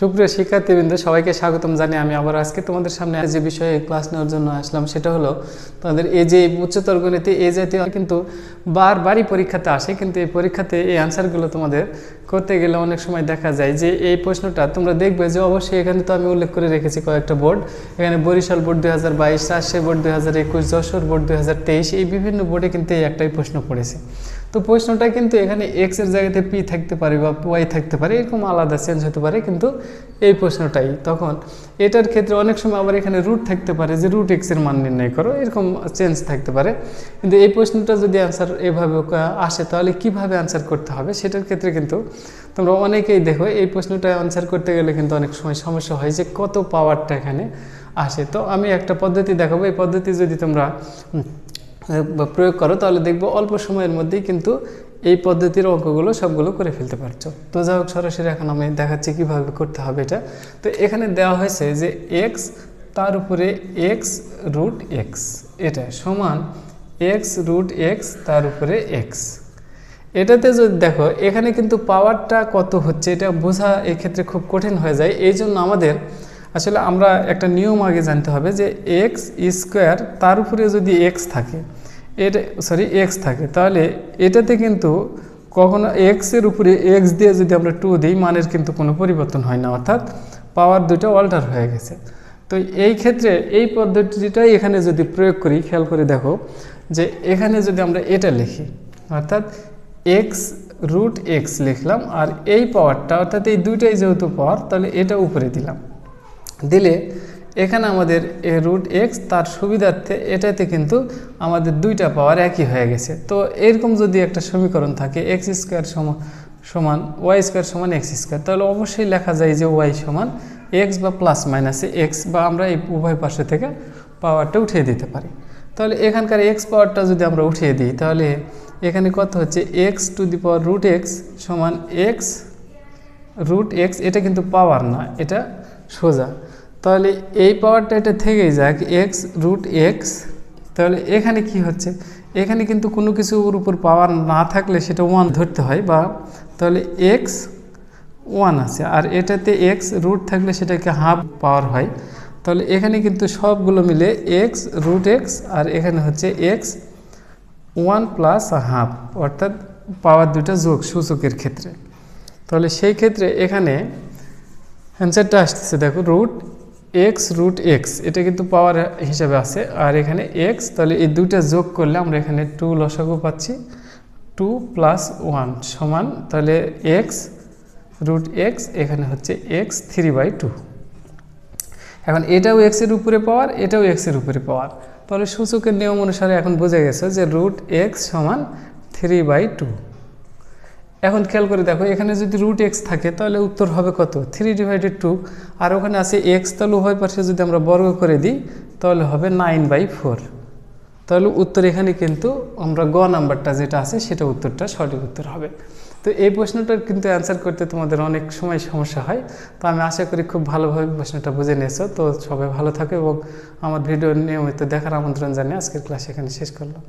সুপ্রিয় শিক্ষার্থীবৃন্দ, সবাইকে স্বাগতম জানিয়ে আমি আবার আজকে তোমাদের সামনে যে বিষয়ে ক্লাস নেওয়ার জন্য আসলাম সেটা হলো তোমাদের এই যে উচ্চতর গণিতে এই জাতীয় কিন্তু বারবারই পরীক্ষাতে আসে, কিন্তু এই পরীক্ষাতে এই অ্যান্সারগুলো তোমাদের করতে গেলে অনেক সময় দেখা যায় যে এই প্রশ্নটা তোমরা দেখবে যে অবশ্যই এখানে তো আমি উল্লেখ করে রেখেছি কয়েকটা বোর্ড। এখানে বরিশাল বোর্ড দুই হাজার বাইশ, রাজশাহী বোর্ড দুই হাজার একুশ, যশোর বোর্ড দুই হাজার তেইশ, এই বিভিন্ন বোর্ডে কিন্তু এই একটাই প্রশ্ন পড়েছে। তো প্রশ্নটা কিন্তু এখানে এক্সের জায়গাতে পি থাকতে পারে বা ওয়াই থাকতে পারে, এরকম আলাদা চেঞ্জ হতে পারে কিন্তু এই প্রশ্নটাই। তখন এটার ক্ষেত্রে অনেক সময় আবার এখানে রুট থাকতে পারে যে রুট এক্সের মান নির্ণয় করো, এরকম চেঞ্জ থাকতে পারে। কিন্তু এই প্রশ্নটা যদি অ্যান্সার এভাবে আসে, তাহলে কীভাবে অ্যান্সার করতে হবে? সেটার ক্ষেত্রে কিন্তু তোমরা অনেকেই দেখো, এই প্রশ্নটা অ্যান্সার করতে গেলে কিন্তু অনেক সময় সমস্যা হয় যে কত পাওয়ারটা এখানে আসে। তো আমি একটা পদ্ধতি দেখাবো। এই পদ্ধতি যদি তোমরা প্রয়োগ করো, তাহলে দেখব অল্প সময়ের মধ্যেই কিন্তু এই পদ্ধতির অঙ্কগুলো সবগুলো করে ফেলতে পারছ। তো যাই হোক, সরাসরি এখন আমি দেখাচ্ছি কীভাবে করতে হবে এটা। তো এখানে দেওয়া হয়েছে যে এক্স তার উপরে এক্স রুট এক্স এটা সমান এক্স রুট এক্স তার উপরে এক্স এটাতে যদি দেখো, এখানে কিন্তু পাওয়ারটা কত হচ্ছে, এটা বোঝা এক্ষেত্রে খুব কঠিন হয়ে যায়। এই জন্য আমাদের আসলে আমরা একটা নিয়ম আগে জানতে হবে যে এক্স স্কোয়ার তার উপরে যদি এক্স থাকে, এটা সরি এক্স থাকে, তাহলে এটাতে কিন্তু কখনো এক্সের উপরে এক্স দিয়ে যদি আমরা টু দিই, মানের কিন্তু কোনো পরিবর্তন হয় না, অর্থাৎ পাওয়ার দুটো অল্টার হয়ে গেছে। তো এই ক্ষেত্রে এই পদ্ধতিটাই এখানে যদি প্রয়োগ করি, খেয়াল করে দেখো যে এখানে যদি আমরা এটা লিখি, অর্থাৎ এক্স রুট এক্স লিখলাম, আর এই পাওয়ারটা অর্থাৎ এই দুইটাই যেহেতু পাওয়ার তাহলে এটা উপরে দিলাম। দিলে এখানে আমাদের এ রুট এক্স তার সুবিধার্থে এটাতে কিন্তু আমাদের দুইটা পাওয়ার একই হয়ে গেছে। তো এরকম যদি একটা সমীকরণ থাকে এক্স স্কোয়ার সমান সমান ওয়াই স্কোয়ার সমান এক্স স্কোয়ার তাহলে অবশ্যই লেখা যায় যে ওয়াই সমান এক্স বা প্লাস মাইনাসে এক্স বা আমরা এই উভয় পাশে থেকে পাওয়ারটা উঠিয়ে দিতে পারি। তাহলে এখানকার এক্স পাওয়ারটা যদি আমরা উঠিয়ে দিই, তাহলে এখানে কত হচ্ছে x to the power root x সমান এক্স রুট এক্স এটা কিন্তু পাওয়ার না, এটা সোজা। তাহলে এই পাওয়ারটা এটা থেকেই যাক এক্স রুট এক্স তাহলে এখানে কি হচ্ছে? এখানে কিন্তু কোনো কিছুর উপর পাওয়ার না থাকলে সেটা ওয়ান ধরতে হয় বা তাহলে এক্স ওয়ান আছে, আর এটাতে এক্স রুট থাকলে সেটাকে হাফ পাওয়ার হয়। তাহলে এখানে কিন্তু সবগুলো মিলে এক্স রুট এক্স আর এখানে হচ্ছে এক্স ওয়ান প্লাস হাফ অর্থাৎ পাওয়ার দুটা যোগ সূচকের ক্ষেত্রে। তাহলে সেই ক্ষেত্রে এখানে অ্যান্সারটা আসতেছে, দেখো রুট এক্স রুট এক্স এটা কিন্তু পাওয়ার হিসাবে আছে। আর এখানে এক্স তাহলে এই দুইটা যোগ করলে আমরা এখানে টু লসাগু পাচ্ছি। টু প্লাস ওয়ান সমান, তাহলে এক্স রুট এক্স এখানে হচ্ছে এক্স থ্রি বাই টু এখন এটাও এক্সের উপরে পাওয়ার এটাও এক্সের উপরে পাওয়ার তাহলে সূচকের নিয়ম অনুসারে এখন বোঝা গেছে যে রুট এক্স সমান থ্রি বাই টু এখন খেয়াল করে দেখো, এখানে যদি রুট এক্স থাকে, তাহলে উত্তর হবে কত? থ্রি ডিভাইডেড টু আর ওখানে আছে এক্স তাহলে উভয় পাশে যদি আমরা বর্গ করে দিই, তাহলে হবে নাইন বাই ফোর তাহলে উত্তর এখানে কিন্তু আমরা গ নাম্বারটা যেটা আছে, সেটা উত্তরটা সঠিক উত্তর হবে। তো এই প্রশ্নটার কিন্তু অ্যান্সার করতে তোমাদের অনেক সময় সমস্যা হয়। তো আমি আশা করি খুব ভালোভাবে প্রশ্নটা বুঝে নিয়েছো। তো সবাই ভালো থাকো এবং আমার ভিডিও নিয়মিত দেখার আমন্ত্রণ জানিয়ে আজকের ক্লাস এখানে শেষ করলাম।